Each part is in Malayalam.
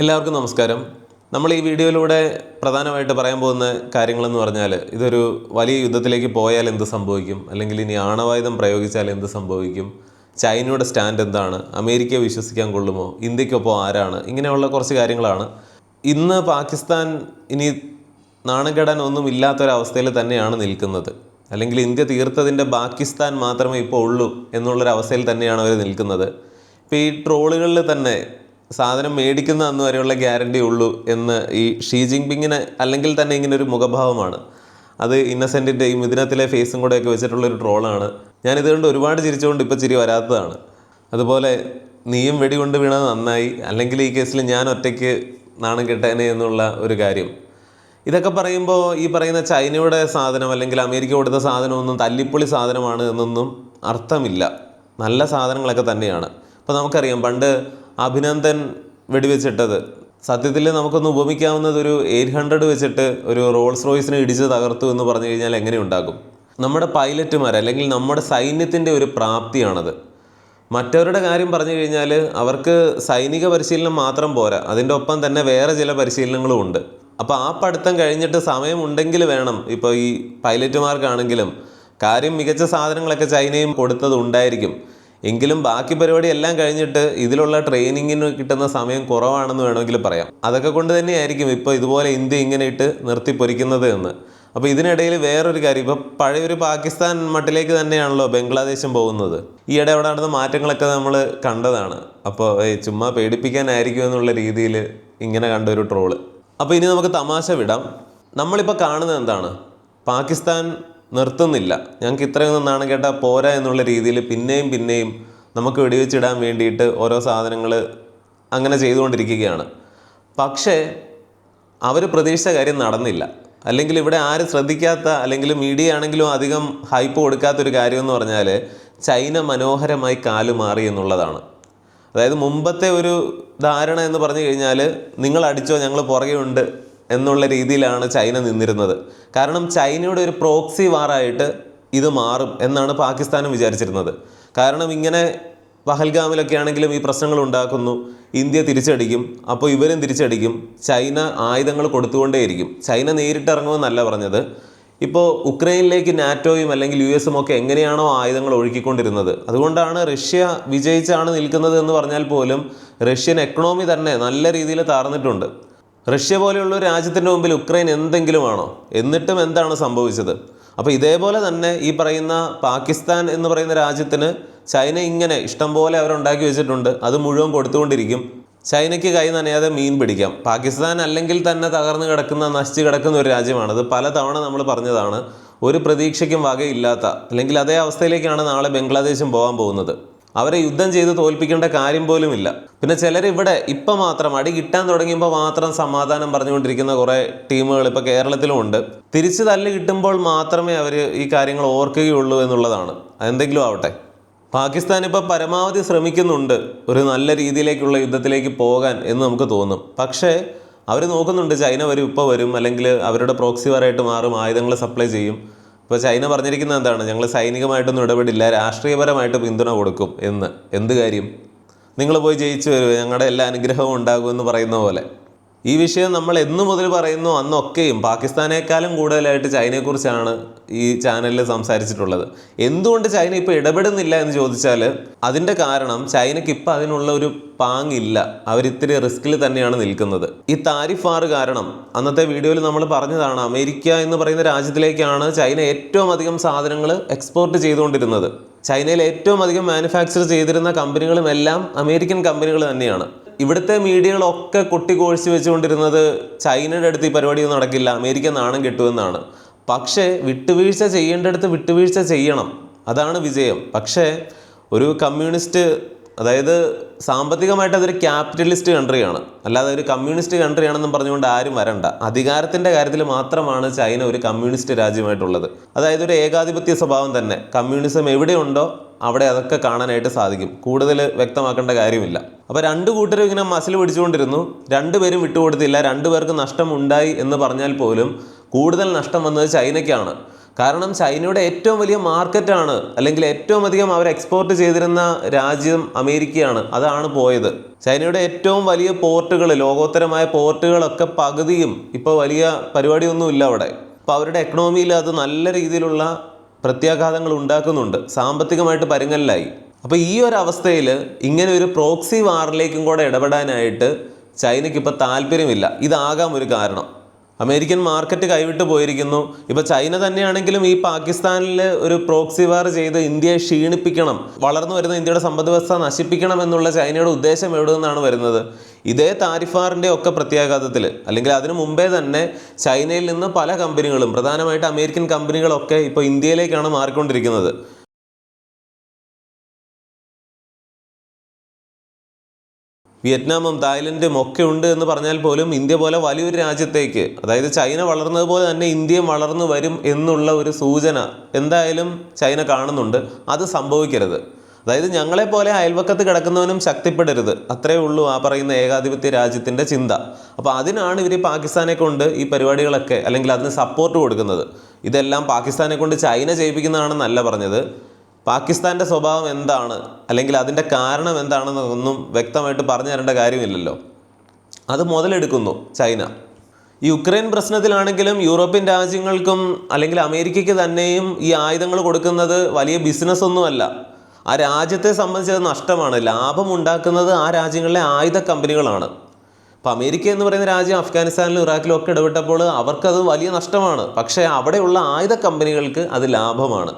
എല്ലാവർക്കും നമസ്കാരം. നമ്മൾ ഈ വീഡിയോയിലൂടെ പ്രധാനമായിട്ട് പറയാൻ പോകുന്ന കാര്യങ്ങളെന്ന് പറഞ്ഞാൽ ഇതൊരു വലിയ യുദ്ധത്തിലേക്ക് പോയാൽ എന്ത് സംഭവിക്കും? അല്ലെങ്കിൽ ഇനി ആണവായുധം പ്രയോഗിച്ചാൽ എന്ത് സംഭവിക്കും? ചൈനയുടെ സ്റ്റാൻഡ് എന്താണ്? അമേരിക്കയെ വിശ്വസിക്കാൻ കൊള്ളുമോ? ഇന്ത്യക്കൊപ്പം ആരാണ്? ഇങ്ങനെയുള്ള കുറച്ച് കാര്യങ്ങളാണ്. ഇന്ന് പാകിസ്ഥാൻ ഇനി നാണം കെടാൻ ഒന്നും ഇല്ലാത്തൊരവസ്ഥയിൽ തന്നെയാണ് നിൽക്കുന്നത്. അല്ലെങ്കിൽ ഇന്ത്യ തീർത്തതിന്റെ പാകിസ്ഥാൻ മാത്രമേ ഇപ്പോൾ ഉള്ളൂ എന്നുള്ളൊരവസ്ഥയിൽ തന്നെയാണ് അവർ നിൽക്കുന്നത്. ഇപ്പോൾ ഈ ട്രോളുകളിൽ തന്നെ സാധനം മേടിക്കുന്ന അന്ന് വരെയുള്ള ഗ്യാരണ്ടി ഉള്ളൂ എന്ന് ഈ ഷീ ജിങ്പിങ്ങിന് അല്ലെങ്കിൽ തന്നെ ഇങ്ങനെ ഒരു മുഖഭാവമാണ്. അത് ഇന്നസെന്റിന്റെ ഈ മിഥുനത്തിലെ ഫേസും കൂടെയൊക്കെ വെച്ചിട്ടുള്ളൊരു ട്രോളാണ്. ഞാൻ ഇതുകൊണ്ട് ഒരുപാട് ചിരിച്ചുകൊണ്ട് ഇപ്പോൾ ചിരി വരാത്തതാണ്. അതുപോലെ നീയും വെടികൊണ്ട് വീണത് നന്നായി. അല്ലെങ്കിൽ ഈ കേസിൽ ഞാൻ ഒറ്റയ്ക്ക് നാണം കെട്ടേനെ എന്നുള്ള ഒരു കാര്യം. ഇതൊക്കെ പറയുമ്പോൾ ഈ പറയുന്ന ചൈനയുടെ സാധനം അല്ലെങ്കിൽ അമേരിക്ക കൊടുത്ത സാധനമൊന്നും തല്ലിപ്പൊളി സാധനമാണ് എന്നൊന്നും അർത്ഥമില്ല. നല്ല സാധനങ്ങളൊക്കെ തന്നെയാണ്. അപ്പോൾ നമുക്കറിയാം പണ്ട് അഭിനന്ദൻ വെടിവെച്ചിട്ടത്. സത്യത്തിൽ നമുക്കൊന്ന് ഉപമിക്കാവുന്നത് ഒരു എയ്റ്റ് ഹൺഡ്രഡ് വെച്ചിട്ട് ഒരു റോൾസ് റോയ്സിനെ ഇടിച്ച് തകർത്തു എന്ന് പറഞ്ഞു കഴിഞ്ഞാൽ എങ്ങനെ ഉണ്ടാകും? നമ്മുടെ പൈലറ്റുമാർ അല്ലെങ്കിൽ നമ്മുടെ സൈന്യത്തിന്റെ ഒരു പ്രാപ്തിയാണത്. മറ്റവരുടെ കാര്യം പറഞ്ഞു കഴിഞ്ഞാൽ അവർക്ക് സൈനിക പരിശീലനം മാത്രം പോരാ. അതിന്റെ ഒപ്പം തന്നെ വേറെ ചില പരിശീലനങ്ങളും ഉണ്ട്. അപ്പോൾ ആ പഠിത്തം കഴിഞ്ഞിട്ട് സമയമുണ്ടെങ്കിൽ വേണം ഇപ്പോൾ ഈ പൈലറ്റുമാർക്കാണെങ്കിലും. കാര്യം മികച്ച സാധനങ്ങളൊക്കെ ചൈനയും കൊടുത്തത് ഉണ്ടായിരിക്കും. എങ്കിലും ബാക്കി പരിപാടി എല്ലാം കഴിഞ്ഞിട്ട് ഇതിലുള്ള ട്രെയിനിങ്ങിന് കിട്ടുന്ന സമയം കുറവാണെന്ന് വേണമെങ്കിൽ പറയാം. അതൊക്കെ കൊണ്ട് തന്നെയായിരിക്കും ഇപ്പോൾ ഇതുപോലെ ഇന്ത്യ ഇങ്ങനെ ഇട്ട് നിർത്തി പൊരിക്കുന്നത് എന്ന്. അപ്പോൾ ഇതിനിടയിൽ വേറൊരു കാര്യം ഇപ്പോൾ പഴയൊരു പാകിസ്ഥാൻ മട്ടിലേക്ക് തന്നെയാണല്ലോ ബംഗ്ലാദേശും പോകുന്നത്. ഈയിടെ അവിടെ നടന്ന മാറ്റങ്ങളൊക്കെ നമ്മൾ കണ്ടതാണ്. അപ്പോൾ ചുമ്മാ പേടിപ്പിക്കാനായിരിക്കും എന്നുള്ള രീതിയിൽ ഇങ്ങനെ കണ്ട ഒരു ട്രോൾ. അപ്പോൾ ഇനി നമുക്ക് തമാശ വിടാം. നമ്മളിപ്പോൾ കാണുന്നത് എന്താണ്? പാകിസ്ഥാൻ നിർത്തുന്നില്ല. ഞങ്ങൾക്ക് ഇത്രയൊന്നും നാണം കേട്ടാൽ പോരാ എന്നുള്ള രീതിയിൽ പിന്നെയും പിന്നെയും നമുക്ക് വെടിവെച്ചിടാൻ വേണ്ടിയിട്ട് ഓരോ സാധനങ്ങൾ അങ്ങനെ ചെയ്തുകൊണ്ടിരിക്കുകയാണ്. പക്ഷേ അവർ പ്രതീക്ഷിച്ച കാര്യം നടന്നില്ല. അല്ലെങ്കിൽ ഇവിടെ ആരും ശ്രദ്ധിക്കാത്ത അല്ലെങ്കിൽ മീഡിയ ആണെങ്കിലും അധികം ഹൈപ്പ് കൊടുക്കാത്തൊരു കാര്യം എന്ന് പറഞ്ഞാൽ ചൈന മനോഹരമായി കാലുമാറി എന്നുള്ളതാണ്. അതായത് മുമ്പത്തെ ഒരു ധാരണ എന്ന് പറഞ്ഞു കഴിഞ്ഞാൽ നിങ്ങൾ അടിച്ചോ ഞങ്ങൾ പുറകെ ഉണ്ട് എന്നുള്ള രീതിയിലാണ് ചൈന നിന്നിരുന്നത്. കാരണം ചൈനയുടെ ഒരു പ്രോക്സി വാറായിട്ട് ഇത് മാറും എന്നാണ് പാകിസ്ഥാനും വിചാരിച്ചിരുന്നത്. കാരണം ഇങ്ങനെ പഹൽഗാമിലൊക്കെ ആണെങ്കിലും ഈ പ്രശ്നങ്ങൾ ഉണ്ടാക്കുന്നു. ഇന്ത്യ തിരിച്ചടിക്കും. അപ്പോൾ ഇവരും തിരിച്ചടിക്കും. ചൈന ആയുധങ്ങൾ കൊടുത്തുകൊണ്ടേയിരിക്കും. ചൈന നേരിട്ടിറങ്ങുമെന്നല്ല പറഞ്ഞത്. ഇപ്പോൾ ഉക്രൈനിലേക്ക് നാറ്റോയും അല്ലെങ്കിൽ യു എസും ഒക്കെ എങ്ങനെയാണോ ആയുധങ്ങൾ ഒഴുക്കിക്കൊണ്ടിരുന്നത്. അതുകൊണ്ടാണ് റഷ്യ വിജയിച്ചാണ് നിൽക്കുന്നത് എന്ന് പറഞ്ഞാൽ പോലും റഷ്യൻ എക്കണോമി തന്നെ നല്ല രീതിയിൽ താർന്നിട്ടുണ്ട്. റഷ്യ പോലെയുള്ള ഒരു രാജ്യത്തിന്റെ മുമ്പിൽ ഉക്രൈൻ എന്തെങ്കിലും ആണോ എന്നിട്ടും എന്താണ് സംഭവിച്ചത്? അപ്പോൾ ഇതേപോലെ തന്നെ ഈ പറയുന്ന പാകിസ്ഥാൻ എന്ന് പറയുന്ന രാജ്യത്തിന് ചൈന ഇങ്ങനെ ഇഷ്ടം പോലെ അവരുണ്ടാക്കി വെച്ചിട്ടുണ്ട്. അത് മുഴുവൻ കൊടുത്തുകൊണ്ടിരിക്കും. ചൈനയ്ക്ക് കൈ നനയാതെ മീൻ പിടിക്കാം. പാകിസ്ഥാൻ അല്ലെങ്കിൽ തന്നെ തകർന്നു കിടക്കുന്ന നശിച്ച് കിടക്കുന്ന ഒരു രാജ്യമാണ്. അത് പലതവണ നമ്മൾ പറഞ്ഞതാണ്. ഒരു പ്രതീക്ഷയ്ക്കും വകയില്ലാത്ത അല്ലെങ്കിൽ അതേ അവസ്ഥയിലേക്കാണ് നാളെ ബംഗ്ലാദേശും പോകാൻ പോകുന്നത്. അവരെ യുദ്ധം ചെയ്ത് തോൽപ്പിക്കേണ്ട കാര്യം പോലുമില്ല. പിന്നെ ചിലർ ഇവിടെ ഇപ്പം മാത്രം അടി കിട്ടാൻ തുടങ്ങിയപ്പോൾ മാത്രം സമാധാനം പറഞ്ഞുകൊണ്ടിരിക്കുന്ന കുറേ ടീമുകൾ ഇപ്പോൾ കേരളത്തിലുമുണ്ട് തിരിച്ച് തല്ല് കിട്ടുമ്പോൾ മാത്രമേ അവർ ഈ കാര്യങ്ങൾ ഓർക്കുകയുള്ളൂ എന്നുള്ളതാണ്. അതെന്തെങ്കിലും ആവട്ടെ. പാകിസ്ഥാൻ ഇപ്പോൾ പരമാവധി ശ്രമിക്കുന്നുണ്ട് ഒരു നല്ല രീതിയിലേക്കുള്ള യുദ്ധത്തിലേക്ക് പോകാൻ എന്ന് നമുക്ക് തോന്നും. പക്ഷേ അവർ നോക്കുന്നുണ്ട് ചൈന വരും ഇപ്പോൾ വരും അല്ലെങ്കിൽ അവരുടെ പ്രോക്സിവറായിട്ട് മാറും ആയുധങ്ങൾ സപ്ലൈ ചെയ്യും. ഇപ്പോൾ ചൈന പറഞ്ഞിരിക്കുന്നത് എന്താണ്? ഞങ്ങൾ സൈനികമായിട്ടൊന്നും ഇടപെടില്ല രാഷ്ട്രീയപരമായിട്ട് പിന്തുണ കൊടുക്കും എന്ന്. എന്ത് കാര്യം? നിങ്ങൾ പോയി ജയിച്ചു വരുമോ ഞങ്ങളുടെ എല്ലാ അനുഗ്രഹവും ഉണ്ടാകുമെന്ന് പറയുന്ന പോലെ. ഈ വിഷയം നമ്മൾ എന്നു മുതൽ പറയുന്നു അന്നൊക്കെയും പാകിസ്ഥാനേക്കാളും കൂടുതലായിട്ട് ചൈനയെക്കുറിച്ചാണ് ഈ ചാനലിൽ സംസാരിച്ചിട്ടുള്ളത്. എന്തുകൊണ്ട് ചൈന ഇപ്പോൾ ഇടപെടുന്നില്ല എന്ന് ചോദിച്ചാൽ അതിന്റെ കാരണം ചൈനയ്ക്ക് ഇപ്പം അതിനുള്ള ഒരു പാങ്ങില്ല. അവരിത്തിരി റിസ്കിൽ തന്നെയാണ് നിൽക്കുന്നത്. ഈ താരിഫ് ആറ് കാരണം അന്നത്തെ വീഡിയോയിൽ നമ്മൾ പറഞ്ഞതാണ് അമേരിക്ക എന്ന് പറയുന്ന രാജ്യത്തിലേക്കാണ് ചൈന ഏറ്റവും അധികം സാധനങ്ങൾ എക്സ്പോർട്ട് ചെയ്തുകൊണ്ടിരുന്നത്. ചൈനയിൽ ഏറ്റവും അധികം മാനുഫാക്ചർ ചെയ്തിരുന്ന കമ്പനികളുമെല്ലാം അമേരിക്കൻ കമ്പനികൾ തന്നെയാണ്. ഇവിടുത്തെ മീഡിയകളൊക്കെ കൊട്ടിക്കോഴിച്ച് വെച്ചുകൊണ്ടിരുന്നത് ചൈനയുടെ അടുത്ത് ഈ പരിപാടിയൊന്നും നടക്കില്ല. അമേരിക്ക നാണം കെട്ടുമെന്നാണ് പക്ഷേ വിട്ടുവീഴ്ച ചെയ്യേണ്ടടുത്ത് വിട്ടുവീഴ്ച ചെയ്യണം. അതാണ് വിജയം. പക്ഷേ ഒരു കമ്മ്യൂണിസ്റ്റ് അതായത് സാമ്പത്തികമായിട്ട് അതൊരു ക്യാപിറ്റലിസ്റ്റ് കൺട്രിയാണ്. അല്ലാതെ ഒരു കമ്മ്യൂണിസ്റ്റ് കൺട്രിയാണെന്നും പറഞ്ഞുകൊണ്ട് ആരും വരണ്ട. അധികാരത്തിന്റെ കാര്യത്തിൽ മാത്രമാണ് ചൈന ഒരു കമ്മ്യൂണിസ്റ്റ് രാജ്യമായിട്ടുള്ളത്. അതായത് ഒരു ഏകാധിപത്യ സ്വഭാവം തന്നെ. കമ്മ്യൂണിസം എവിടെയുണ്ടോ അവിടെ അതൊക്കെ കാണാനായിട്ട് സാധിക്കും. കൂടുതൽ വ്യക്തമാക്കേണ്ട കാര്യമില്ല. അപ്പോൾ രണ്ട് കൂട്ടരും ഇങ്ങനെ മസിൽ പിടിച്ചുകൊണ്ടിരുന്നു. രണ്ടുപേരും വിട്ടുകൊടുത്തില്ല. രണ്ടുപേർക്ക് നഷ്ടം ഉണ്ടായി എന്ന് പറഞ്ഞാൽ പോലും കൂടുതൽ നഷ്ടം വന്നത് ചൈനയ്ക്കാണ്. കാരണം ചൈനയുടെ ഏറ്റവും വലിയ മാർക്കറ്റാണ് അല്ലെങ്കിൽ ഏറ്റവും അധികം അവർ എക്സ്പോർട്ട് ചെയ്തിരുന്ന രാജ്യം അമേരിക്കയാണ്. അതാണ് പോയത്. ചൈനയുടെ ഏറ്റവും വലിയ പോർട്ടുകൾ ലോകോത്തരമായ പോർട്ടുകളൊക്കെ പകുതിയും ഇപ്പോൾ വലിയ പരിപാടിയൊന്നുമില്ല അവിടെ. അപ്പോൾ അവരുടെ എക്കണോമിയിൽ അത് നല്ല രീതിയിലുള്ള പ്രത്യാഘാതങ്ങൾ ഉണ്ടാക്കുന്നുണ്ട്. സാമ്പത്തികമായിട്ട് പരുങ്ങലിലായി. അപ്പോൾ ഈ ഒരു അവസ്ഥയിൽ ഇങ്ങനെ ഒരു പ്രോക്സി വാറിലേക്കും കൂടെ ഇടപെടാനായിട്ട് ചൈനയ്ക്ക് ഇപ്പോൾ താല്പര്യമില്ല. ഇതാകാം ഒരു കാരണം. അമേരിക്കൻ മാർക്കറ്റ് കൈവിട്ട് പോയിരിക്കുന്നു. ഇപ്പോൾ ചൈന തന്നെയാണെങ്കിലും ഈ പാകിസ്ഥാനിൽ ഒരു പ്രോക്സി വാർ ചെയ്ത് ഇന്ത്യയെ ക്ഷീണിപ്പിക്കണം വളർന്നു വരുന്ന ഇന്ത്യയുടെ സമ്പദ് വ്യവസ്ഥ നശിപ്പിക്കണം എന്നുള്ള ചൈനയുടെ ഉദ്ദേശം എവിടെ നിന്നാണ് വരുന്നത്? ഇതേ താരിഫാറിന്റെ ഒക്കെ പ്രത്യാഘാതത്തിൽ അല്ലെങ്കിൽ അതിനു മുമ്പേ തന്നെ ചൈനയിൽ നിന്ന് പല കമ്പനികളും പ്രധാനമായിട്ട് അമേരിക്കൻ കമ്പനികളൊക്കെ ഇപ്പോൾ ഇന്ത്യയിലേക്കാണ് മാറിക്കൊണ്ടിരിക്കുന്നത്. വിയറ്റ്നാമും തായ്ലൻഡും ഒക്കെ ഉണ്ട് എന്ന് പറഞ്ഞാൽ പോലും ഇന്ത്യ പോലെ വലിയൊരു രാജ്യത്തേക്ക് അതായത് ചൈന വളർന്നതുപോലെ തന്നെ ഇന്ത്യയും വളർന്നു വരും എന്നുള്ള ഒരു സൂചന എന്തായാലും ചൈന കാണുന്നുണ്ട്. അത് സംഭവിക്കരുത്. അതായത് ഞങ്ങളെ പോലെ അയൽവക്കത്ത് കിടക്കുന്നവനും ശക്തിപ്പെടരുത്. അത്രേ ഉള്ളൂ ആ പറയുന്ന ഏകാധിപത്യ രാജ്യത്തിന്റെ ചിന്ത. അപ്പോൾ അതിനാണ് ഇവർ പാകിസ്ഥാനെ കൊണ്ട് ഈ പരിപാടികളൊക്കെ അല്ലെങ്കിൽ അതിന് സപ്പോർട്ട് കൊടുക്കുന്നത്. ഇതെല്ലാം പാകിസ്ഥാനെ കൊണ്ട് ചൈന ചെയ്യിപ്പിക്കുന്നതാണെന്നല്ല പറഞ്ഞത്. പാകിസ്ഥാന്റെ സ്വഭാവം എന്താണ്? അല്ലെങ്കിൽ അതിന്റെ കാരണം എന്താണെന്നൊന്നും വ്യക്തമായിട്ട് പറഞ്ഞു തരേണ്ട കാര്യമില്ലല്ലോ. അത് മുതലെടുക്കുന്നു ചൈന. ഈ യുക്രൈൻ പ്രശ്നത്തിലാണെങ്കിലും യൂറോപ്യൻ രാജ്യങ്ങൾക്കും അല്ലെങ്കിൽ അമേരിക്കയ്ക്ക് തന്നെയും ഈ ആയുധങ്ങൾ കൊടുക്കുന്നത് വലിയ ബിസിനസ് ഒന്നുമല്ല. ആ രാജ്യത്തെ സംബന്ധിച്ച് അത് നഷ്ടമാണ്. ലാഭം ഉണ്ടാക്കുന്നത് ആ രാജ്യങ്ങളിലെ ആയുധ കമ്പനികളാണ്. അപ്പോൾ അമേരിക്ക എന്ന് പറയുന്ന രാജ്യം അഫ്ഗാനിസ്ഥാനിലും ഇറാഖിലും ഒക്കെ ഇടപെട്ടപ്പോൾ അവർക്കത് വലിയ നഷ്ടമാണ്. പക്ഷേ അവിടെയുള്ള ആയുധ കമ്പനികൾക്ക് അത് ലാഭമാണ്.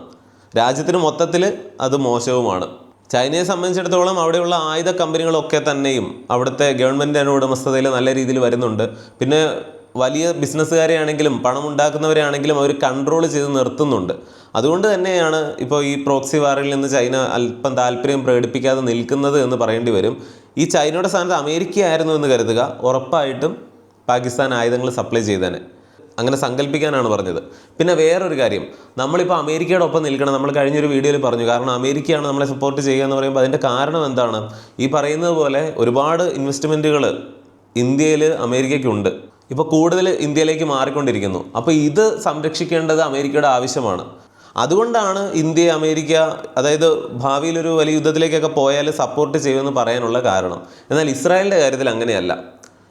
രാജ്യത്തിന് മൊത്തത്തിൽ അത് മോശവുമാണ്. ചൈനയെ സംബന്ധിച്ചിടത്തോളം അവിടെയുള്ള ആയുധ കമ്പനികളൊക്കെ തന്നെയും അവിടുത്തെ ഗവൺമെന്റ് ഉടമസ്ഥതയിൽ നല്ല രീതിയിൽ വരുന്നുണ്ട്. പിന്നെ വലിയ ബിസിനസ്സുകാരെയാണെങ്കിലും പണം ഉണ്ടാക്കുന്നവരെ ആണെങ്കിലും അവർ കൺട്രോൾ ചെയ്ത് നിർത്തുന്നുണ്ട്. അതുകൊണ്ട് തന്നെയാണ് ഇപ്പോൾ ഈ പ്രോക്സി വാറിൽ നിന്ന് ചൈന അല്പം താല്പര്യം പ്രകടിപ്പിക്കാതെ നിൽക്കുന്നത് എന്ന് പറയേണ്ടി വരും. ഈ ചൈനയുടെ സ്ഥാനത്ത് അമേരിക്ക ആയിരുന്നു എന്ന് കരുതുക. ഉറപ്പായിട്ടും പാകിസ്ഥാൻ ആയുധങ്ങൾ സപ്ലൈ ചെയ്തേനെ. അങ്ങനെ സങ്കല്പിക്കാനാണ് പറഞ്ഞത്. പിന്നെ വേറൊരു കാര്യം. നമ്മളിപ്പോൾ അമേരിക്കയുടെ ഒപ്പം നിൽക്കണം. നമ്മൾ കഴിഞ്ഞൊരു വീഡിയോയിൽ പറഞ്ഞു. കാരണം അമേരിക്കയാണ് നമ്മളെ സപ്പോർട്ട് ചെയ്യുക എന്ന് പറയുമ്പോൾ അതിന്റെ കാരണം എന്താണ്? ഈ പറയുന്നത് പോലെ ഒരുപാട് ഇൻവെസ്റ്റ്മെന്റുകൾ ഇന്ത്യയിൽ അമേരിക്കയ്ക്കുണ്ട്. ഇപ്പോൾ കൂടുതൽ ഇന്ത്യയിലേക്ക് മാറിക്കൊണ്ടിരിക്കുന്നു. അപ്പോൾ ഇത് സംരക്ഷിക്കേണ്ടത് അമേരിക്കയുടെ ആവശ്യമാണ്. അതുകൊണ്ടാണ് ഇന്ത്യ അമേരിക്ക അതായത് ഭാവിയിൽ ഒരു വലിയ യുദ്ധത്തിലേക്കൊക്കെ പോയാൽ സപ്പോർട്ട് ചെയ്യുമെന്ന് പറയാനുള്ള കാരണം. എന്നാൽ ഇസ്രായേലിന്റെ കാര്യത്തിൽ അങ്ങനെയല്ല.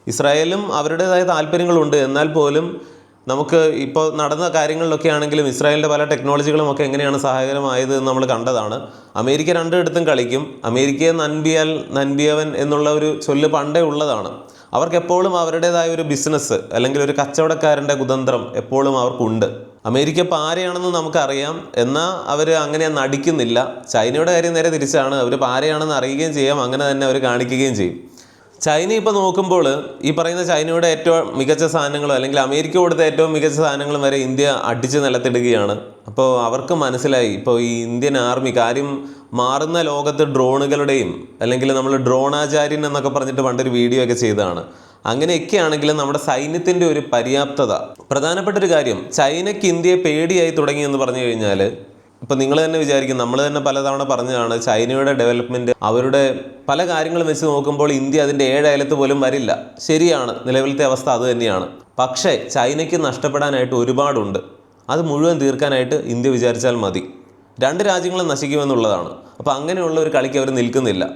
ഇസ്രായേലും അവരുടേതായ താല്പര്യങ്ങളുണ്ട്. എന്നാൽ പോലും നമുക്ക് ഇപ്പോൾ നടന്ന കാര്യങ്ങളിലൊക്കെ ആണെങ്കിലും ഇസ്രായേലിന്റെ പല ടെക്നോളജികളും ഒക്കെ എങ്ങനെയാണ് സഹായകരമായത് എന്ന് നമ്മൾ കണ്ടതാണ്. അമേരിക്ക രണ്ടിടത്തും കളിക്കും. അമേരിക്കയെ നൻപിയാൽ നൻപിയവൻ എന്നുള്ള ഒരു ചൊല്ല് പണ്ടേ ഉള്ളതാണ്. അവർക്ക് എപ്പോഴും അവരുടേതായ ഒരു ബിസിനസ് അല്ലെങ്കിൽ ഒരു കച്ചവടക്കാരന്റെ കുതന്ത്രം എപ്പോഴും അവർക്കുണ്ട്. അമേരിക്ക ഇപ്പോൾ ആരെയാണെന്ന് നമുക്കറിയാം. എന്നാൽ അവർ അങ്ങനെ നടിക്കുന്നില്ല. ചൈനയുടെ കാര്യം നേരെ തിരിച്ചാണ്. അവർ ആരെയാണെന്ന് അറിയുകയും ചെയ്യാം. അങ്ങനെ തന്നെ അവർ കാണിക്കുകയും ചെയ്യും. ചൈന ഇപ്പോൾ നോക്കുമ്പോൾ ഈ പറയുന്ന ചൈനയുടെ ഏറ്റവും മികച്ച സാധനങ്ങളും അല്ലെങ്കിൽ അമേരിക്ക കൊടുത്ത ഏറ്റവും മികച്ച സാധനങ്ങളും വരെ ഇന്ത്യ അടിച്ച് നിലത്തിടുകയാണ്. അപ്പോൾ അവർക്ക് മനസ്സിലായി. ഇപ്പോൾ ഈ ഇന്ത്യൻ ആർമി കാര്യം മാറുന്ന ലോകത്ത് ഡ്രോണുകളുടെയും അല്ലെങ്കിൽ നമ്മൾ ഡ്രോണാചാര്യൻ എന്നൊക്കെ പറഞ്ഞിട്ട് പണ്ടൊരു വീഡിയോ ഒക്കെ ചെയ്തതാണ്. അങ്ങനെയൊക്കെ ആണെങ്കിലും നമ്മുടെ സൈന്യത്തിന്റെ ഒരു പര്യാപ്തത. പ്രധാനപ്പെട്ട ഒരു കാര്യം ചൈനയ്ക്ക് ഇന്ത്യയെ പേടിയായി തുടങ്ങി എന്ന് പറഞ്ഞു കഴിഞ്ഞാൽ ഇപ്പം നിങ്ങൾ തന്നെ വിചാരിക്കും നമ്മൾ തന്നെ പലതവണ പറഞ്ഞതാണ് ചൈനയുടെ ഡെവലപ്മെന്റ് അവരുടെ പല കാര്യങ്ങളും വെച്ച് നോക്കുമ്പോൾ ഇന്ത്യ അതിന്റെ ഏഴയലത്ത് പോലും വരില്ല. ശരിയാണ് നിലവിലത്തെ അവസ്ഥ അത് തന്നെയാണ്. പക്ഷേ ചൈനയ്ക്ക് നഷ്ടപ്പെടാനായിട്ട് ഒരുപാടുണ്ട്. അത് മുഴുവൻ തീർക്കാനായിട്ട് ഇന്ത്യ വിചാരിച്ചാൽ മതി. രണ്ട് രാജ്യങ്ങളും നശിക്കുമെന്നുള്ളതാണ്. അപ്പോൾ അങ്ങനെയുള്ള ഒരു കളിക്ക് അവർ നിൽക്കുന്നില്ല.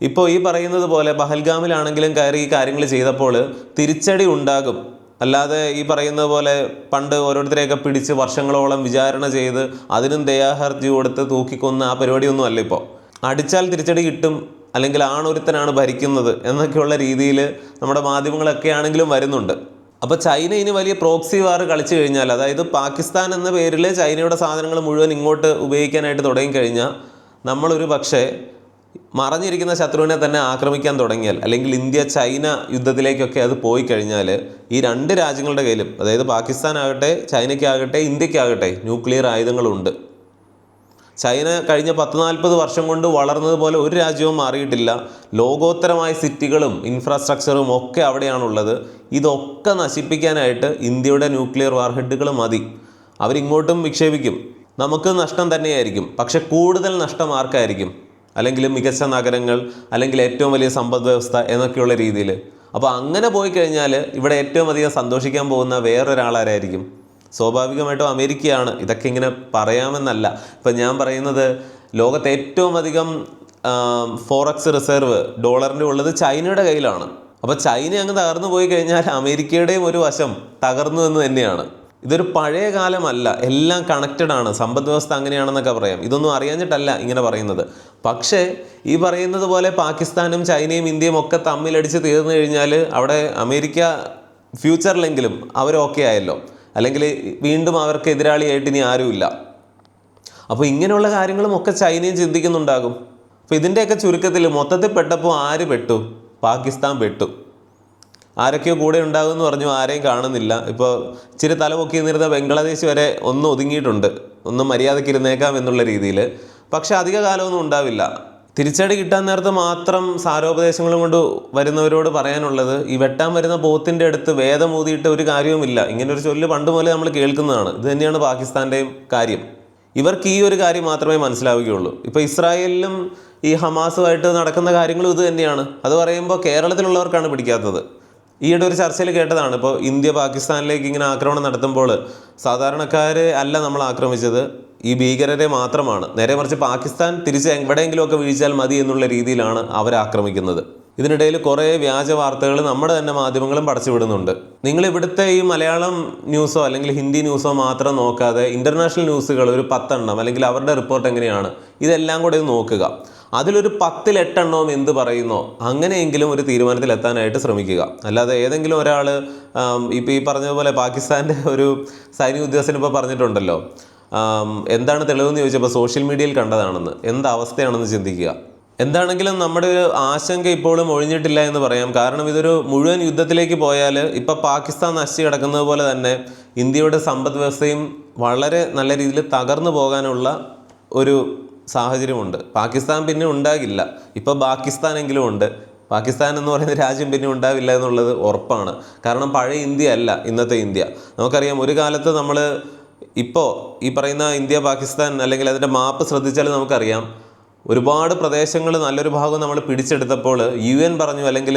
ഇപ്പോൾ ഈ പറയുന്നത് പോലെ പഹൽഗാമിലാണെങ്കിലും കയറി ഈ കാര്യങ്ങൾ ചെയ്തപ്പോൾ തിരിച്ചടി ഉണ്ടാകും. അല്ലാതെ ഈ പറയുന്നത് പോലെ പണ്ട് ഓരോരുത്തരെയൊക്കെ പിടിച്ച് വർഷങ്ങളോളം വിചാരണ ചെയ്ത് അതിനും ദയാഹർജി കൊടുത്ത് തൂക്കിക്കൊന്ന ആ പരിപാടിയൊന്നും അല്ല ഇപ്പോൾ അടിച്ചാൽ തിരിച്ചടി കിട്ടും അല്ലെങ്കിൽ ആണൊരുത്തനാണ് ഭരിക്കുന്നത് എന്നൊക്കെയുള്ള രീതിയിൽ നമ്മുടെ മാധ്യമങ്ങളൊക്കെ ആണെങ്കിലും വരുന്നുണ്ട്. അപ്പോൾ ചൈന ഇനി വലിയ പ്രോക്സി വാർ കളിച്ചു കഴിഞ്ഞാൽ അതായത് പാകിസ്ഥാൻ എന്ന പേരിൽ ചൈനയുടെ സാധനങ്ങൾ മുഴുവൻ ഇങ്ങോട്ട് ഉപയോഗിക്കാനായിട്ട് തുടങ്ങിക്കഴിഞ്ഞാൽ നമ്മളൊരു പക്ഷേ മറഞ്ഞിരിക്കുന്ന ശത്രുവിനെ തന്നെ ആക്രമിക്കാൻ തുടങ്ങിയാൽ അല്ലെങ്കിൽ ഇന്ത്യ ചൈന യുദ്ധത്തിലേക്കൊക്കെ അത് പോയി കഴിഞ്ഞാൽ ഈ രണ്ട് രാജ്യങ്ങളുടെ കയ്യിലും അതായത് പാകിസ്ഥാനാകട്ടെ ചൈനയ്ക്കാകട്ടെ ഇന്ത്യക്കാകട്ടെ ന്യൂക്ലിയർ ആയുധങ്ങളുണ്ട്. ചൈന കഴിഞ്ഞ പത്ത് നാൽപ്പത് വർഷം കൊണ്ട് വളർന്നതുപോലെ ഒരു രാജ്യവും മാറിയിട്ടില്ല. ലോകോത്തരമായ സിറ്റികളും ഇൻഫ്രാസ്ട്രക്ചറും ഒക്കെ അവിടെയാണുള്ളത്. ഇതൊക്കെ നശിപ്പിക്കാനായിട്ട് ഇന്ത്യയുടെ ന്യൂക്ലിയർ വാർഹെഡുകൾ മതി. അവരിങ്ങോട്ടും വിക്ഷേപിക്കും. നമുക്ക് നഷ്ടം തന്നെയായിരിക്കും. പക്ഷെ കൂടുതൽ നഷ്ടം ആർക്കായിരിക്കും? അല്ലെങ്കിൽ മികച്ച നഗരങ്ങൾ അല്ലെങ്കിൽ ഏറ്റവും വലിയ സമ്പദ് വ്യവസ്ഥ എന്നൊക്കെയുള്ള രീതിയിൽ അപ്പോൾ അങ്ങനെ പോയി കഴിഞ്ഞാൽ ഇവിടെ ഏറ്റവും അധികം സന്തോഷിക്കാൻ പോകുന്ന വേറൊരാളാരായിരിക്കും? സ്വാഭാവികമായിട്ടും അമേരിക്കയാണ്. ഇതൊക്കെ ഇങ്ങനെ പറയാമെന്നല്ല. ഇപ്പം ഞാൻ പറയുന്നത് ലോകത്തെ ഏറ്റവും അധികം ഫോറക്സ് റിസർവ് ഡോളറിന്റെ ഉള്ളത് ചൈനയുടെ കയ്യിലാണ്. അപ്പോൾ ചൈന അങ്ങ് തകർന്നു പോയി കഴിഞ്ഞാൽ അമേരിക്കയുടെയും ഒരു വശം തകർന്നു എന്ന് തന്നെയാണ്. ഇതൊരു പഴയ കാലമല്ല. എല്ലാം കണക്റ്റഡ് ആണ്. സമ്പദ് വ്യവസ്ഥ അങ്ങനെയാണെന്നൊക്കെ പറയാം. ഇതൊന്നും അറിയാഞ്ഞിട്ടല്ല ഇങ്ങനെ പറയുന്നത്. പക്ഷേ ഈ പറയുന്നത് പോലെ പാകിസ്ഥാനും ചൈനയും ഇന്ത്യയും ഒക്കെ തമ്മിലടിച്ച് തീർന്നു കഴിഞ്ഞാൽ അവിടെ അമേരിക്ക ഫ്യൂച്ചറിലെങ്കിലും അവർ ഓക്കെ ആയല്ലോ. അല്ലെങ്കിൽ വീണ്ടും അവർക്ക് എതിരാളിയായിട്ട് ഇനി ആരുമില്ല. അപ്പോൾ ഇങ്ങനെയുള്ള കാര്യങ്ങളും ഒക്കെ ചൈനയും ചിന്തിക്കുന്നുണ്ടാകും. അപ്പോൾ ഇതിന്റെയൊക്കെ ചുരുക്കത്തിൽ മൊത്തത്തിൽ പെട്ടപ്പോൾ ആര് പെട്ടു? പാകിസ്ഥാൻ പെട്ടു. ആരൊക്കെയോ കൂടെ ഉണ്ടാകുമെന്ന് പറഞ്ഞു ആരെയും കാണുന്നില്ല. ഇപ്പോൾ ഇച്ചിരി തല പൊക്കി നിന്നിരുന്ന ബംഗ്ലാദേശ് വരെ ഒന്ന് ഒതുങ്ങിയിട്ടുണ്ട്. ഒന്ന് മര്യാദയ്ക്ക് ഇരുന്നേക്കാം എന്നുള്ള രീതിയിൽ പക്ഷെ അധിക കാലമൊന്നും ഉണ്ടാവില്ല. തിരിച്ചടി കിട്ടാൻ നേരത്ത് മാത്രം സാരോപദേശങ്ങളും കൊണ്ട് വരുന്നവരോട് പറയാനുള്ളത് ഈ വെട്ടാൻ വരുന്ന പോത്തിന്റെ അടുത്ത് വേദമൂതിയിട്ട് ഒരു കാര്യവുമില്ല. ഇങ്ങനെ ഒരു ചൊല്ല് പണ്ട് മുതലേ നമ്മൾ കേൾക്കുന്നതാണ്. ഇത് തന്നെയാണ് പാകിസ്ഥാന്റെയും കാര്യം. ഇവർക്ക് ഈ ഒരു കാര്യം മാത്രമേ മനസ്സിലാവുകയുള്ളൂ. ഇപ്പോൾ ഇസ്രായേലിലും ഈ ഹമാസുമായിട്ട് നടക്കുന്ന കാര്യങ്ങളും ഇത് തന്നെയാണ്. അത് പറയുമ്പോൾ കേരളത്തിലുള്ളവർക്കാണ് പിടിക്കാത്തത്. ഈയിടെ ഒരു ചർച്ചയിൽ കേട്ടതാണ്. ഇപ്പോൾ ഇന്ത്യ പാകിസ്ഥാനിലേക്ക് ഇങ്ങനെ ആക്രമണം നടത്തുമ്പോൾ സാധാരണക്കാരെ അല്ല നമ്മൾ ആക്രമിച്ചത്. ഈ ഭീകരരെ മാത്രമാണ്. നേരെ മറിച്ച് പാകിസ്ഥാൻ തിരിച്ച് എവിടെയെങ്കിലുമൊക്കെ വീഴ്ചാൽ മതി എന്നുള്ള രീതിയിലാണ് അവർ ആക്രമിക്കുന്നത്. ഇതിനിടയിൽ കുറേ വ്യാജ വാർത്തകൾ നമ്മുടെ തന്നെ മാധ്യമങ്ങളും പടച്ചുവിടുന്നുണ്ട് നിങ്ങൾ ഇവിടുത്തെ ഈ മലയാളം ന്യൂസോ അല്ലെങ്കിൽ ഹിന്ദി ന്യൂസോ മാത്രം നോക്കാതെ ഇന്റർനാഷണൽ ന്യൂസുകൾ ഒരു പത്തെണ്ണം അല്ലെങ്കിൽ അവരുടെ റിപ്പോർട്ട് എങ്ങനെയാണ്? ഇതെല്ലാം കൂടെ നോക്കുക. അതിലൊരു പത്തിൽ എട്ടെണ്ണവും എന്ത് പറയുന്നോ അങ്ങനെയെങ്കിലും ഒരു തീരുമാനത്തിൽ എത്താനായിട്ട് ശ്രമിക്കുക. അല്ലാതെ ഏതെങ്കിലും ഒരാൾ ഇപ്പോൾ ഈ പറഞ്ഞതുപോലെ പാകിസ്ഥാന്റെ ഒരു സൈനിക ഉദ്യോഗസ്ഥൻ ഇപ്പോൾ പറഞ്ഞിട്ടുണ്ടല്ലോ എന്താണ് തെളിവെന്ന് ചോദിച്ചപ്പോൾ സോഷ്യൽ മീഡിയയിൽ കണ്ടതാണെന്ന്. എന്ത് അവസ്ഥയാണെന്ന് ചിന്തിക്കുക. എന്താണെങ്കിലും നമ്മുടെ ഒരു ആശങ്ക ഇപ്പോഴും ഒഴിഞ്ഞിട്ടില്ല എന്ന് പറയാം. കാരണം ഇതൊരു മുഴുവൻ യുദ്ധത്തിലേക്ക് പോയാൽ ഇപ്പം പാകിസ്ഥാൻ നശിച്ചു കിടക്കുന്നത് പോലെ തന്നെ ഇന്ത്യയുടെ സമ്പദ് വ്യവസ്ഥയും വളരെ നല്ല രീതിയിൽ തകർന്നു പോകാനുള്ള ഒരു സാഹചര്യമുണ്ട്. പാകിസ്ഥാൻ പിന്നെ ഉണ്ടാകില്ല. ഇപ്പോൾ പാകിസ്ഥാനെങ്കിലും ഉണ്ട്. പാകിസ്ഥാൻ എന്ന് പറയുന്ന രാജ്യം പിന്നെ ഉണ്ടാവില്ല എന്നുള്ളത് ഉറപ്പാണ്. കാരണം പഴയ ഇന്ത്യ അല്ല ഇന്നത്തെ ഇന്ത്യ. നമുക്കറിയാം ഒരു കാലത്ത് നമ്മൾ ഇപ്പോൾ ഈ പറയുന്ന ഇന്ത്യ പാകിസ്ഥാൻ അല്ലെങ്കിൽ അതിന്റെ മാപ്പ് ശ്രദ്ധിച്ചാൽ നമുക്കറിയാം. ഒരുപാട് പ്രദേശങ്ങൾ നല്ലൊരു ഭാഗം നമ്മൾ പിടിച്ചെടുത്തപ്പോൾ യു എൻ പറഞ്ഞു അല്ലെങ്കിൽ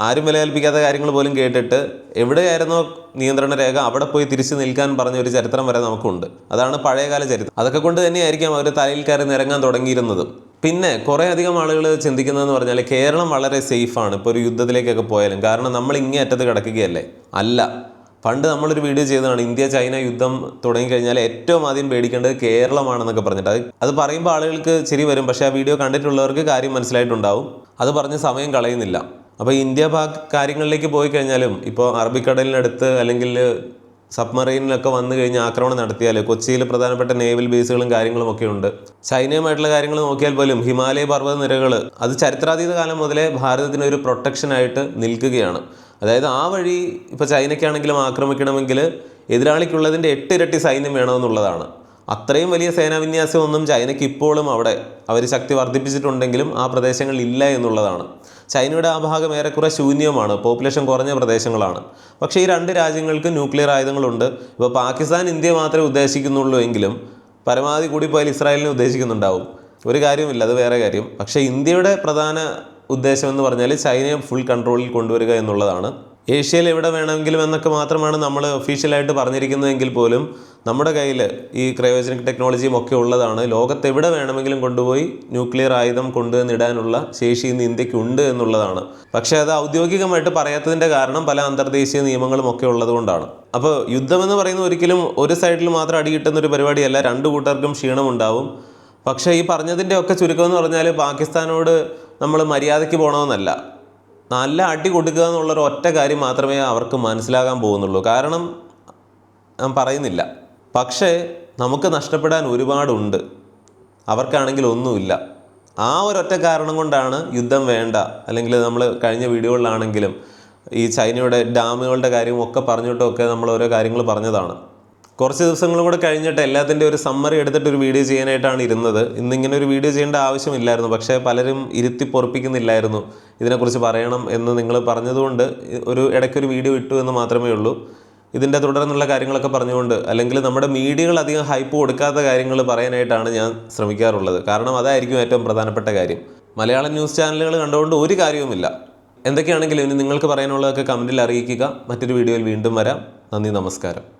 ആരും വില കൽപ്പിക്കാത്ത കാര്യങ്ങൾ പോലും കേട്ടിട്ട് എവിടെയായിരുന്നോ നിയന്ത്രണ രേഖ അവിടെ പോയി തിരിച്ചു നിൽക്കാൻ പറഞ്ഞ ഒരു ചരിത്രം വരെ നമുക്കുണ്ട്. അതാണ് പഴയകാല ചരിത്രം. അതൊക്കെ കൊണ്ട് തന്നെയായിരിക്കാം അവർ തലയിൽ കയറി നിരങ്ങാൻ തുടങ്ങിയിരുന്നതും. പിന്നെ കുറേ അധികം ആളുകൾ ചിന്തിക്കുന്നതെന്ന് പറഞ്ഞാൽ കേരളം വളരെ സേഫാണ്. ഇപ്പോൾ ഒരു യുദ്ധത്തിലേക്കൊക്കെ പോയാലും. കാരണം നമ്മൾ ഇങ്ങേ അറ്റത്ത് കിടക്കുകയല്ലേ? അല്ല. പണ്ട് നമ്മളൊരു വീഡിയോ ചെയ്തതാണ്. ഇന്ത്യ ചൈന യുദ്ധം തുടങ്ങിക്കഴിഞ്ഞാൽ ഏറ്റവും ആദ്യം പേടിക്കേണ്ടത് കേരളമാണെന്നൊക്കെ പറഞ്ഞിട്ട്. അത് അത് പറയുമ്പോൾ ആളുകൾക്ക് ശരി വരും. പക്ഷേ ആ വീഡിയോ കണ്ടിട്ടുള്ളവർക്ക് കാര്യം മനസ്സിലായിട്ടുണ്ടാവും. അത് പറഞ്ഞ് സമയം കളയുന്നില്ല. അപ്പോൾ ഇന്ത്യ പാക് കാര്യങ്ങളിലേക്ക് പോയി കഴിഞ്ഞാലും ഇപ്പോൾ അറബിക്കടലിനടുത്ത് അല്ലെങ്കിൽ സബ്മറൈനിലൊക്കെ വന്നു കഴിഞ്ഞ് ആക്രമണം നടത്തിയാൽ കൊച്ചിയിൽ പ്രധാനപ്പെട്ട നേവൽ ബേസുകളും കാര്യങ്ങളും ഒക്കെ ഉണ്ട്. ചൈനയുമായിട്ടുള്ള കാര്യങ്ങൾ നോക്കിയാൽ പോലും ഹിമാലയ പർവത നിരകൾ അത് ചരിത്രാതീത കാലം മുതലേ ഭാരതത്തിന് ഒരു പ്രൊട്ടക്ഷനായിട്ട് നിൽക്കുകയാണ്. അതായത് ആ വഴി ഇപ്പോൾ ചൈനയ്ക്കാണെങ്കിലും ആക്രമിക്കണമെങ്കിൽ എതിരാളിക്കുള്ളതിന്റെ എട്ടിരട്ടി സൈന്യം വേണമെന്നുള്ളതാണ്. അത്രയും വലിയ സേനാവിന്യാസം ഒന്നും ചൈനയ്ക്ക് ഇപ്പോഴും അവിടെ അവർ ശക്തി വർദ്ധിപ്പിച്ചിട്ടുണ്ടെങ്കിലും ആ പ്രദേശങ്ങളിൽ ഇല്ല എന്നുള്ളതാണ്. ചൈനയുടെ ആ ഭാഗം ഏറെക്കുറെ ശൂന്യമാണ്. പോപ്പുലേഷൻ കുറഞ്ഞ പ്രദേശങ്ങളാണ്. പക്ഷേ ഈ രണ്ട് രാജ്യങ്ങൾക്ക് ന്യൂക്ലിയർ ആയുധങ്ങളുണ്ട്. ഇപ്പോൾ പാകിസ്ഥാൻ ഇന്ത്യ മാത്രമേ ഉദ്ദേശിക്കുന്നുള്ളൂ എങ്കിലും പരമാവധി കൂടി പോയാൽ ഇസ്രായേലിനെ ഉദ്ദേശിക്കുന്നുണ്ടാവും. ഒരു കാര്യമില്ല അത് വേറെ കാര്യം. പക്ഷേ ഇന്ത്യയുടെ പ്രധാന ഉദ്ദേശം എന്ന് പറഞ്ഞാൽ ചൈനയെ ഫുൾ കൺട്രോളിൽ കൊണ്ടുവരിക എന്നുള്ളതാണ്. ഏഷ്യയിൽ എവിടെ വേണമെങ്കിലും എന്നൊക്കെ മാത്രമാണ് നമ്മൾ ഒഫീഷ്യലായിട്ട് പറഞ്ഞിരിക്കുന്നതെങ്കിൽ പോലും നമ്മുടെ കയ്യിൽ ഈ ക്രയോജനിക് ടെക്നോളജിയും ഒക്കെ ഉള്ളതാണ്. ലോകത്ത് എവിടെ വേണമെങ്കിലും കൊണ്ടുപോയി ന്യൂക്ലിയർ ആയുധം കൊണ്ടുവന്നിടാനുള്ള ശേഷി ഇന്ന് ഇന്ത്യക്കുണ്ട് എന്നുള്ളതാണ്. പക്ഷേ അത് ഔദ്യോഗികമായിട്ട് പറയാത്തതിന്റെ കാരണം പല അന്തർദേശീയ നിയമങ്ങളും ഒക്കെ ഉള്ളതുകൊണ്ടാണ്. അപ്പോൾ യുദ്ധമെന്ന് പറയുന്നത് ഒരിക്കലും ഒരു സൈഡിൽ മാത്രം അടി കിട്ടുന്ന ഒരു പരിപാടിയല്ല രണ്ട് കൂട്ടർക്കും ക്ഷീണമുണ്ടാവും. പക്ഷേ ഈ പറഞ്ഞതിന്റെ ഒക്കെ ചുരുക്കം എന്ന് പറഞ്ഞാൽ പാകിസ്ഥാനോട് നമ്മൾ മര്യാദയ്ക്ക് പോകണമെന്നല്ല. നല്ല അടി കൊടുക്കുക എന്നുള്ളൊരു ഒറ്റ കാര്യം മാത്രമേ അവർക്ക് മനസ്സിലാകാൻ പോകുന്നുള്ളൂ. കാരണം ഞാൻ പറയുന്നില്ല. പക്ഷേ നമുക്ക് നഷ്ടപ്പെടാൻ ഒരുപാടുണ്ട്. അവർക്കാണെങ്കിൽ ഒന്നുമില്ല. ആ ഒരൊറ്റ കാരണം കൊണ്ടാണ് യുദ്ധം വേണ്ട. അല്ലെങ്കിൽ നമ്മൾ കഴിഞ്ഞ വീഡിയോകളിലാണെങ്കിലും ഈ ചൈനയുടെ ഡാമുകളുടെ കാര്യവും ഒക്കെ പറഞ്ഞിട്ടൊക്കെ നമ്മൾ ഓരോ കാര്യങ്ങൾ പറഞ്ഞതാണ്. കുറച്ച് ദിവസങ്ങളും കൂടെ കഴിഞ്ഞിട്ട് എല്ലാത്തിന്റെ ഒരു സമ്മറി എടുത്തിട്ട് ഒരു വീഡിയോ ചെയ്യാനായിട്ടാണ് ഇരുന്നത്. ഇന്നിങ്ങനെ ഒരു വീഡിയോ ചെയ്യേണ്ട ആവശ്യമില്ലായിരുന്നു. പക്ഷേ പലരും ഇരുത്തി പൊറപ്പിക്കുന്നില്ലായിരുന്നു. ഇതിനെക്കുറിച്ച് പറയണം എന്ന് നിങ്ങൾ പറഞ്ഞതുകൊണ്ട് ഒരു ഇടയ്ക്കൊരു വീഡിയോ ഇട്ടു എന്ന് മാത്രമേ ഉള്ളൂ. ഇതിന്റെ തുടർന്നുള്ള കാര്യങ്ങളൊക്കെ പറഞ്ഞുകൊണ്ട് അല്ലെങ്കിൽ നമ്മുടെ മീഡിയകൾ അധികം ഹൈപ്പ് കൊടുക്കാത്ത കാര്യങ്ങൾ പറയാനായിട്ടാണ് ഞാൻ ശ്രമിക്കാറുള്ളത്. കാരണം അതായിരിക്കും ഏറ്റവും പ്രധാനപ്പെട്ട കാര്യം. മലയാളം ന്യൂസ് ചാനലുകൾ കണ്ടുകൊണ്ട് ഒരു കാര്യവുമില്ല. എന്തൊക്കെയാണെങ്കിലും ഇനി നിങ്ങൾക്ക് പറയാനുള്ളതൊക്കെ കമന്റിൽ അറിയിക്കുക. മറ്റൊരു വീഡിയോയിൽ വീണ്ടും വരാം. നന്ദി നമസ്കാരം.